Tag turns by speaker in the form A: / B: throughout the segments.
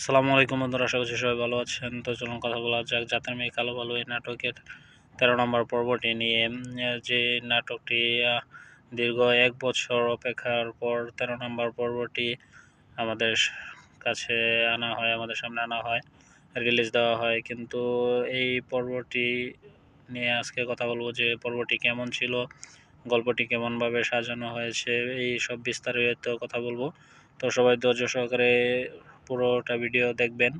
A: আসসালামু আলাইকুম বন্ধুরা, আশা করছি সবাই ভালো আছেন। তো চলুন কথা বলা যাক, জাতের মেয়ে কালো ভালো এই নাটকের তেরো নম্বর পর্বটি নিয়ে, যে নাটকটি দীর্ঘ এক বছর অপেক্ষার পর তেরো নম্বর পর্বটি আমাদের কাছে আনা হয়, আমাদের সামনে আনা হয় রিলিজ দেওয়া হয়। কিন্তু এই পর্বটি নিয়ে আজকে কথা বলব যে পর্বটি কেমন ছিল, গল্পটি কেমনভাবে সাজানো হয়েছে, এই সব বিস্তারিত কথা বলব। তো সবাই ধৈর্য সহকারে পুরোটা ভিডিও দেখবেন।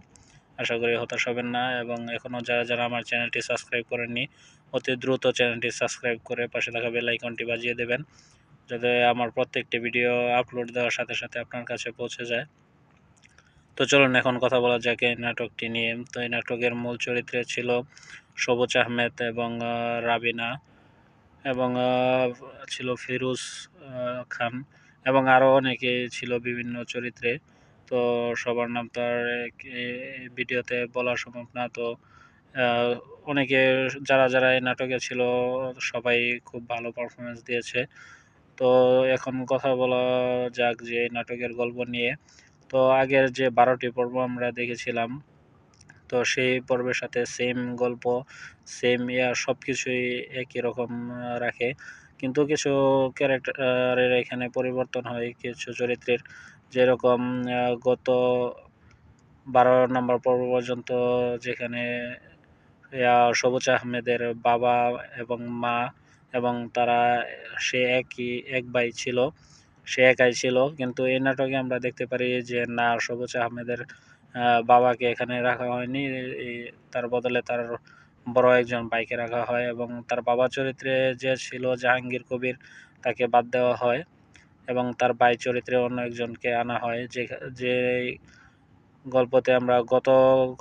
A: আশা করি হতাশ হবেন না এবং এখনও যারা যারা আমার চ্যানেলটি সাবস্ক্রাইব করেননি, অতি দ্রুত চ্যানেলটি সাবস্ক্রাইব করে পাশে থাকা বেল আইকনটি বাজিয়ে দেবেন, যাতে আমার প্রত্যেকটি ভিডিও আপলোড দেওয়ার সাথে সাথে আপনার কাছে পৌঁছে যায়। তো চলুন এখন কথা বলা যাক এই নাটকটি নিয়ে। তো এই নাটকের মূল চরিত্রে ছিল সবুজ আহমেদ এবং রাবিনা এবং ছিল ফিরোজ খান এবং আরও অনেকে ছিল বিভিন্ন চরিত্রে। তো সবার নাম তো আর ভিডিওতে বলা সম্ভব না। তো অনেকে যারা যারা এই নাটকে ছিল, সবাই খুব ভালো পারফরমেন্স দিয়েছে। তো এখন কথা বলা যাক যে এই নাটকের গল্প নিয়ে। তো আগের যে বারোটি পর্ব আমরা দেখেছিলাম, তো সেই পর্বের সাথে সেম গল্প সেম ইয়া সব কিছুই একই রকম রাখে। কিন্তু কিছু ক্যারেক্টারের এখানে পরিবর্তন হয়, কিছু চরিত্রের। যেরকম গত বারো নম্বর পর্ব পর্যন্ত যেখানে সবুজ আহমেদের বাবা এবং মা এবং তারা, সে একই, এক ভাই ছিল, সে একাই ছিল। কিন্তু এই নাটকে আমরা দেখতে পারি যে, না, সবুজ আহমেদের বাবাকে এখানে রাখা হয়নি। তার বদলে তার বড় একজন বাইকে রাখা হয় এবং তার বাবা চরিত্রে যে ছিল জাহাঙ্গীর কবির, তাকে বাদ দেওয়া হয়। এবং তার ভাই চরিত্রে অন্য একজনকে আনা হয়, যে যে গল্পতে আমরা গত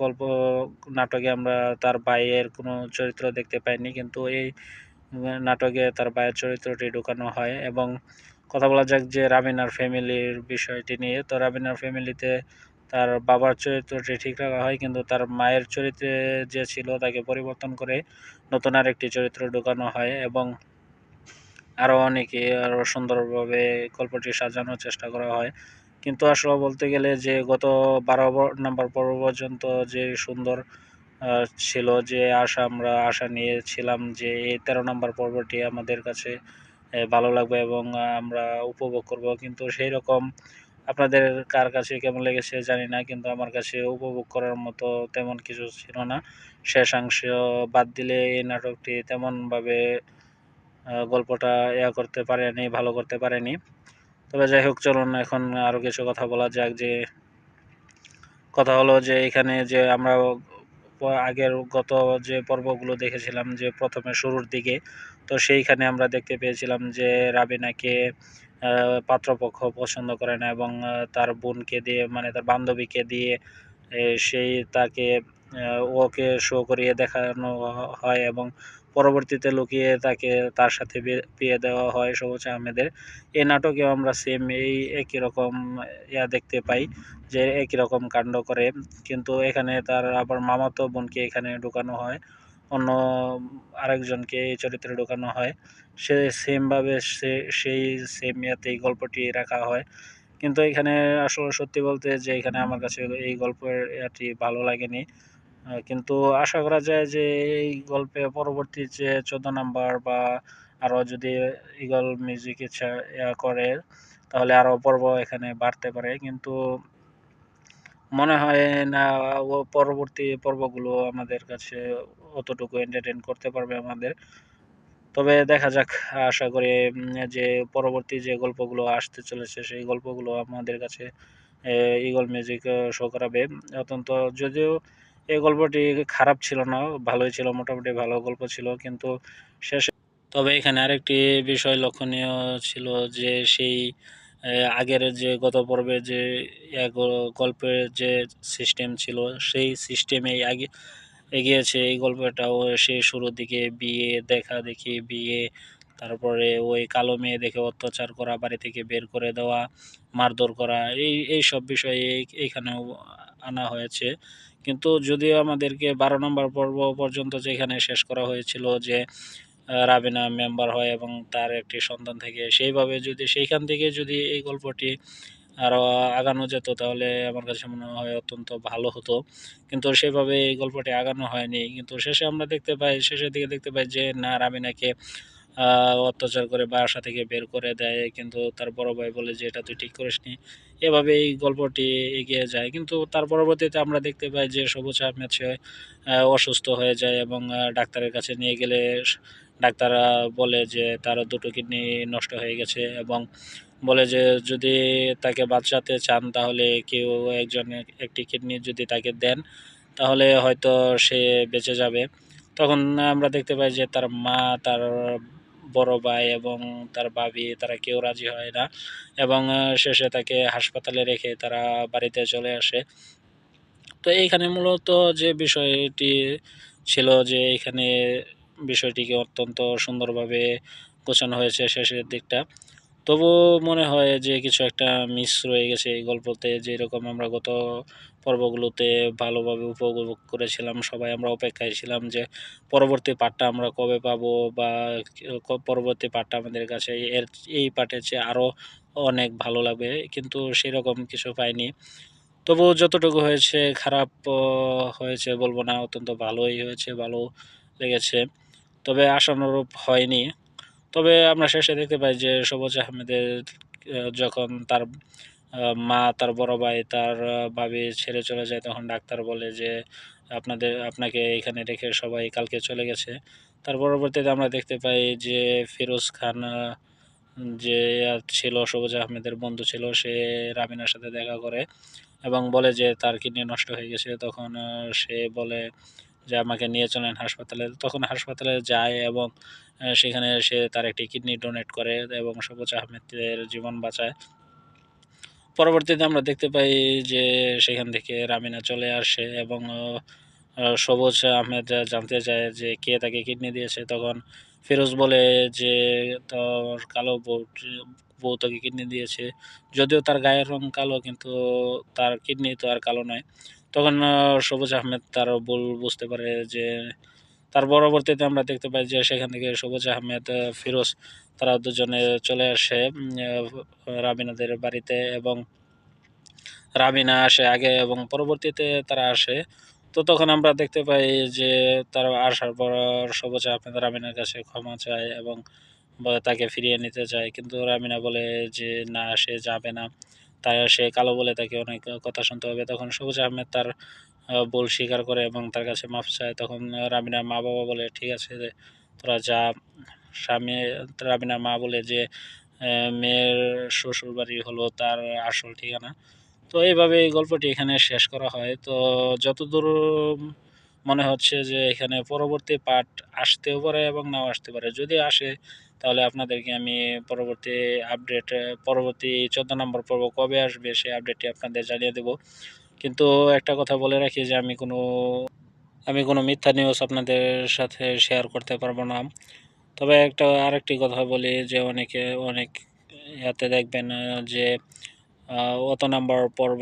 A: গল্প, নাটকে আমরা তার ভাইয়ের কোনো চরিত্র দেখতে পাইনি, কিন্তু এই নাটকে তার ভাইয়ের চরিত্রটি ঢুকানো হয় এবং কথা বলা যাক যে রাবিনার ফ্যামিলির বিষয়টি নিয়ে। তো রাবিনার ফ্যামিলিতে তার বাবার চরিত্রটি ঠিক রাখা হয়, কিন্তু তার মায়ের চরিত্রে যে ছিল তাকে পরিবর্তন করে নতুন আরেকটি চরিত্র ঢুকানো হয় এবং আরও অনেকে আরও সুন্দরভাবে গল্পটি সাজানোর চেষ্টা করা হয়। কিন্তু আসলে বলতে গেলে যে গত বারো নম্বর পর্ব পর্যন্ত যে সুন্দর ছিল, যে আশা আমরা, আশা নিয়েছিলাম যে এই তেরো নম্বর পর্বটি আমাদের কাছে ভালো লাগবে এবং আমরা উপভোগ করব। কিন্তু সেই রকম আপনাদের কার কাছে কেমন লেগেছে জানি না, কিন্তু আমার কাছে উপভোগ করার মতো তেমন কিছু ছিল না। শেষাংশ বাদ দিলে এই নাটকটি তেমনভাবে গল্পটা ইয়া করতে পারেনি, ভালো করতে পারেনি। তবে যাই হোক, চলুন এখন আরও কিছু কথা বলা যাক যে, কথা হলো যে এখানে যে আমরা আগের গত যে পর্বগুলো দেখেছিলাম যে প্রথমে শুরুর দিকে, তো সেইখানে আমরা দেখতে পেয়েছিলাম যে রাবিনাকে পাত্রপক্ষ পছন্দ করে না এবং তার বোনকে দিয়ে মানে তার বান্ধবীকে দিয়ে সেই তাকে ওকে শো করিয়ে দেখানো হয় এবং পরবর্তীতে লুকিয়ে তাকে তার সাথে বিয়ে দেওয়া হয় সবুজ আহমেদের। এই নাটকেও আমরা সেম এই একই রকম ইয়া দেখতে পাই, যে একই রকম কাণ্ড করে। কিন্তু এখানে তার আবার মামাতো বোনকে এখানে ঢুকানো হয়, অন্য আরেকজনকে এই চরিত্রে ঢোকানো হয়। সে সেমভাবে সে, সেই সেম ইয়াতেই গল্পটি রাখা হয়। কিন্তু এখানে আসলে সত্যি বলতে যে এখানে আমার কাছে এই গল্পের ইয়াটি ভালো লাগেনি। কিন্তু আশা করা যায় যে এই গল্পে পরবর্তী যে চোদ্দ নাম্বার বা আরও যদি ইগল মিউজিক ইচ্ছা করে, তাহলে আরও পর্ব এখানে বাড়তে পারে। কিন্তু মনে হয় না ও পরবর্তী পর্বগুলো আমাদের কাছে অতটুকু এন্টারটেন করতে পারবে আমাদের। তবে দেখা যাক, আশা করি যে পরবর্তী যে গল্পগুলো আসতে চলেছে, সেই গল্পগুলো আমাদের কাছে ইগল মিউজিক শো করাবে। অত্যন্ত, যদিও এই গল্পটি খারাপ ছিল না, ভালোই ছিল, মোটামুটি ভালো গল্প ছিল, কিন্তু শেষে তবে এখানে আরেকটি বিষয় লক্ষণীয় ছিল যে সেই আগের যে গত পর্বে যে গল্পের যে সিস্টেম ছিল, সেই সিস্টেমেই আগে, এগিয়েছে। এই গল্পটাও সেই শুরুর দিকে বিয়ে, দেখা দেখি বিয়ে, তারপরে ওই কালো মেয়ে দেখে অত্যাচার করা, বাড়ি থেকে বের করে দেওয়া, মারধর করা, এই এই সব বিষয়ে এই- এইখানেও আনা হয়েছে। কিন্তু যদিও আমাদেরকে বারো নম্বর পর্ব পর্যন্ত যেখানে শেষ করা হয়েছিল যে রাবিনা মেম্বার হয় এবং তার একটি সন্তান থেকে, সেইভাবে যদি, সেইখান থেকে যদি এই গল্পটি আরও আগানো যেত, তাহলে আমার কাছে মনে হয় অত্যন্ত ভালো হতো। কিন্তু সেভাবে এই গল্পটি আগানো হয়নি। কিন্তু শেষে আমরা দেখতে পাই, শেষের দিকে দেখতে পাই যে, না রামিনাকে অত্যাচার করে বাসা থেকে বের করে দেয়, কিন্তু তার বড় ভাই বলে যে, এটা তুই ঠিক করিসনি। এভাবে এই গল্পটি এগিয়ে যায়। কিন্তু তার পরবর্তীতে আমরা দেখতে পাই যে, সবুজ আহমেদ সে অসুস্থ হয়ে যায় এবং ডাক্তারের কাছে নিয়ে গেলে ডাক্তার বলে যে, তার দুটো কিডনি নষ্ট হয়ে গেছে। এবং বলে যে, যদি তাকে বাঁচাতে চান, তাহলে কেউ একজন একটি কিডনি যদি তাকে দেন, তাহলে হয়তো সে বেঁচে যাবে। তখন আমরা দেখতে পাই যে, তার মা তার বড় ভাই এবং তার ভাবি, তারা কেউ রাজি হয় না এবং শেষে তাকে হাসপাতালে রেখে তারা বাড়িতে চলে আসে। তো এইখানে মূলত যে বিষয়টি ছিল যে এখানে বিষয়টিকে অত্যন্ত সুন্দরভাবে গোছানো হয়েছে শেষের দিকটা। তবু মনে হয় যে কিছু একটা মিস রয়ে গেছে এই গল্পতে যেরকম আমরা গত পর্বগুলোতে ভালোভাবে উপভোগ করেছিলাম, সবাই আমরা অপেক্ষায় ছিলাম যে পরবর্তী পার্টটা আমরা কবে পাবো বা পরবর্তী পার্টটা আমাদের কাছে এর, এই পার্টের চেয়ে আরও অনেক ভালো লাগবে, কিন্তু সেরকম কিছু পাইনি। তবু যতটুকু হয়েছে খারাপ হয়েছে বলব না, অত্যন্ত ভালোই হয়েছে, ভালো লেগেছে। তবে আশানুরূপ হয়নি। তবে আমরা শেষে দেখতে পাই যে সবুজ আহমেদের যখন তার মা, তার বড় ভাই, তার ভাবি ছেড়ে চলে যায়, তখন ডাক্তার বলে যে আপনাদের, আপনাকে এখানে রেখে সবাই কালকে চলে গেছে। তার পরবর্তীতে আমরা দেখতে পাই যে ফিরোজ খান যে ছিল, সবুজ আহমেদের বন্ধু ছিল, সে রামিনার সাথে দেখা করে এবং বলে যে তার কিডনি নষ্ট হয়ে গেছে। তখন সে বলে যে আমাকে নিয়ে চলেন হাসপাতালে। তখন হাসপাতালে যায় এবং সেখানে সে তার একটি কিডনি ডোনেট করে এবং সবুজ আহমেদের জীবন বাঁচায়। পরবর্তীতে আমরা দেখতে পাই যে সেখান থেকে রামিনা চলে আসে এবং সবুজ আহমেদ জানতে চায় যে কে তাকে কিডনি দিয়েছে। তখন ফিরোজ বলে যে, তোর কালো বউ বউ তাকে কিডনি দিয়েছে। যদিও তার গায়ের রং কালো, কিন্তু তার কিডনি তো আর কালো নয়। তখন সবুজ আহমেদ তার ভুল বুঝতে পারে যে, তার পরবর্তীতে আমরা দেখতে পাই যে সেখান থেকে সবুজ আহমেদ ফিরোজ, তারা দুজনে চলে আসে রাবিনাদের বাড়িতে এবং রাবিনা আসে আগে এবং পরবর্তীতে তারা আসে। তো তখন আমরা দেখতে পাই যে তারা আসার পর সবুজ আহমেদ রাবিনার কাছে ক্ষমা চায় এবং তাকে ফিরিয়ে নিতে চায়। কিন্তু রামিনা বলে যে, না, সে যাবে না। তাই সে কালো বলে তাকে অনেক কথা শুনতে হবে। তখন সবুজ আহমেদ তার ভুল স্বীকার করে এবং তার কাছে মাফ চায়। তখন রামিনার মা বাবা বলে, ঠিক আছে যে তোরা যা। স্বামী রামিনার মা বলে যে মেয়ের শ্বশুর বাড়ি হলো তার আসল ঠিকানা। তো এইভাবে এই গল্পটি এখানে শেষ করা হয়। তো যতদূর মনে হচ্ছে যে, এখানে পরবর্তী পার্ট আসতেও পারে এবং নাও আসতে পারে। যদি আসে তাহলে আপনাদেরকে আমি পরবর্তী আপডেট পরবর্তী চোদ্দ নম্বর পর্ব কবে আসবে সেই আপডেটটি আপনাদের জানিয়ে দেব। কিন্তু একটা কথা বলে রাখি যে আমি কোনো আমি কোনো মিথ্যা নিউজ আপনাদের সাথে শেয়ার করতে পারব না। তবে একটা আরেকটি কথা বলি যে অনেকে, অনেক ইয়াতে দেখবেন যে অত নাম্বার পর্ব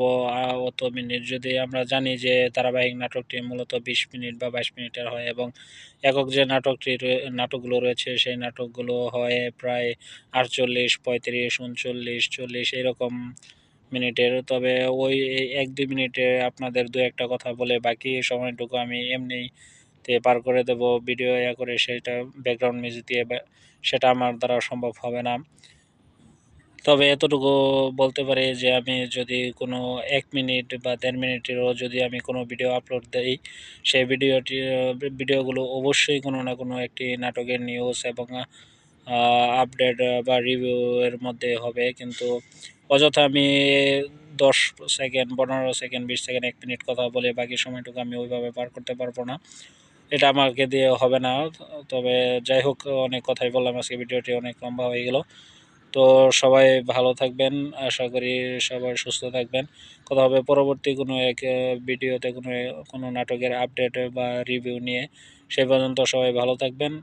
A: অত মিনিট। যদি আমরা জানি যে ধারাবাহিক নাটকটি মূলত বিশ মিনিট বা বাইশ মিনিটের হয় এবং একক যে নাটকটি নাটকগুলো রয়েছে, সেই নাটকগুলো হয় প্রায় আটচল্লিশ, পঁয়ত্রিশ, উনচল্লিশ, চল্লিশ এরকম মিনিটের। তবে ওই এক দুই মিনিটে আপনাদের দু একটা কথা বলে বাকি সময়টুকু আমি এমনিতে পার করে দেব ভিডিও ইয়া করে, সেটা ব্যাকগ্রাউন্ড মিউজিক দিয়ে সেটা আমার দ্বারা সম্ভব হবে না। তবে এতটুকু বলতে পারি যে আমি যদি কোনো এক মিনিট বা দেড় মিনিটেরও যদি আমি কোনো ভিডিও আপলোড দিই, সেই ভিডিওটি ভিডিওগুলো অবশ্যই কোনো না কোনো একটি নাটকের নিউজ এবং আপডেট বা রিভিউ এর মধ্যে হবে। কিন্তু অযথা আমি দশ সেকেন্ড পনেরো সেকেন্ড বিশ সেকেন্ড এক মিনিট কথা বলে বাকি সময়টুকু আমি ওইভাবে পার করতে পারব না। এটা আমাকে দিয়ে হবে না। তবে যাই হোক, অনেক কথাই বললাম আজকে ভিডিওটি অনেক লম্বা হয়ে গেল। তো সবাই ভালো থাকবেন। আশা করি সবাই সুস্থ থাকবেন। কথা হবে পরবর্তী কোনো এক ভিডিওতে কোনো কোনো নাটকের আপডেট বা রিভিউ নিয়ে। সেই পর্যন্ত সবাই ভালো থাকবেন।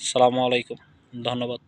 A: সালামু আলাইকুম। ধন্যবাদ।